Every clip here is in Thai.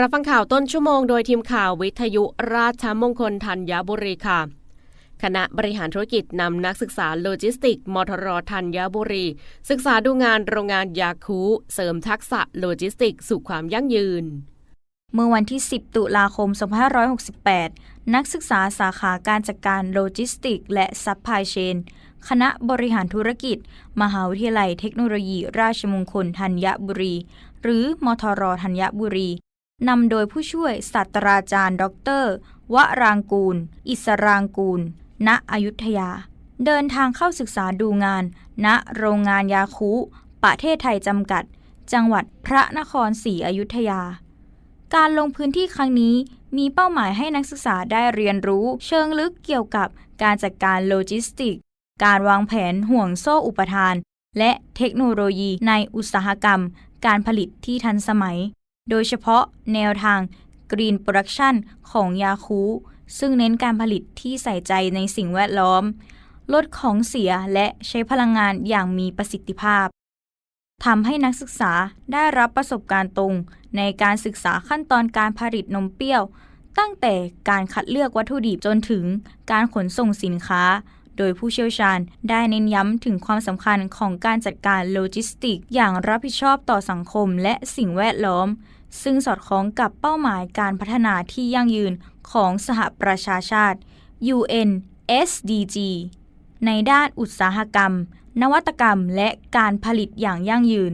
รับฟังข่าวต้นชั่วโมงโดยทีมข่าววิทยุราชมงคลธัญบุรีค่ะ คณะบริหารธุรกิจนำนักศึกษาโลจิสติกมทรธัญบุรี ศึกษาดูงานโรงงานยาคูเสริมทักษะโลจิสติก สู่ความยั่งยืน เมื่อวันที่ 10 ตุลาคม 2568 นักศึกษาสาขาการจัดการโลจิสติก และซัพพลายเชนคณะบริหารธุรกิจ มหาวิทยาลัยเทคโนโลยี ราชมงคลธัญบุรี หรือมทรธัญบุรี นำโดยผู้ช่วยศาสตราจารย์ ดร วรางกูล อิสรางกูล ณ อยุธยา เดินทางเข้าศึกษาดูงาน ณ โรงงานยาคุ ประเทศไทยจำกัด จังหวัดพระนครศรีอยุธยา การลงพื้นที่ครั้งนี้มีเป้าหมายให้นักศึกษาได้เรียนรู้ เชิงลึกเกี่ยวกับการจัดการโลจิสติก การวางแผนห่วงโซ่อุปทาน และเทคโนโลยีในอุตสาหกรรม การผลิตที่ทันสมัย โดยเฉพาะแนวทาง Green Production ของยาคูซึ่งเน้นการผลิตที่ใส่ใจในสิ่งแวดล้อม ลดของเสียและใช้พลังงานอย่างมีประสิทธิภาพทำให้นักศึกษาได้รับประสบการณ์ตรง ในการศึกษาขั้นตอนการผลิตนมเปรี้ยว ตั้งแต่การคัดเลือกวัตถุดิบจนถึงการขนส่งสินค้า โดยผู้เชี่ยวชาญได้เน้นย้ำถึงความสำคัญของการจัดการโลจิสติก อย่างรับผิดชอบต่อสังคมและสิ่งแวดล้อม ซึ่งสอดคล้องกับเป้าหมายการพัฒนาที่ยั่งยืนของสหประชาชาติ UN SDG ในด้านอุตสาหกรรม นวัตกรรม และการผลิตอย่างยั่งยืน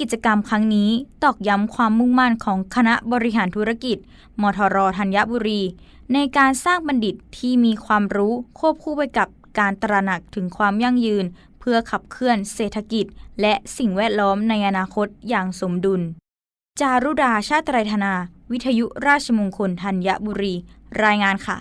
กิจกรรมครั้งนี้ตอกย้ำความมุ่งมั่นของคณะบริหารธุรกิจ มทรธัญบุรี ในการสร้างบัณฑิตที่มีความรู้ควบคู่ไปกับ การตระหนักถึงความยั่งยืน เพื่อขับเคลื่อนเศรษฐกิจ และสิ่งแวดล้อมในอนาคตอย่างสมดุล จารุดาชาติไรธนา วิทยุราชมงคลธัญบุรี รายงานค่ะ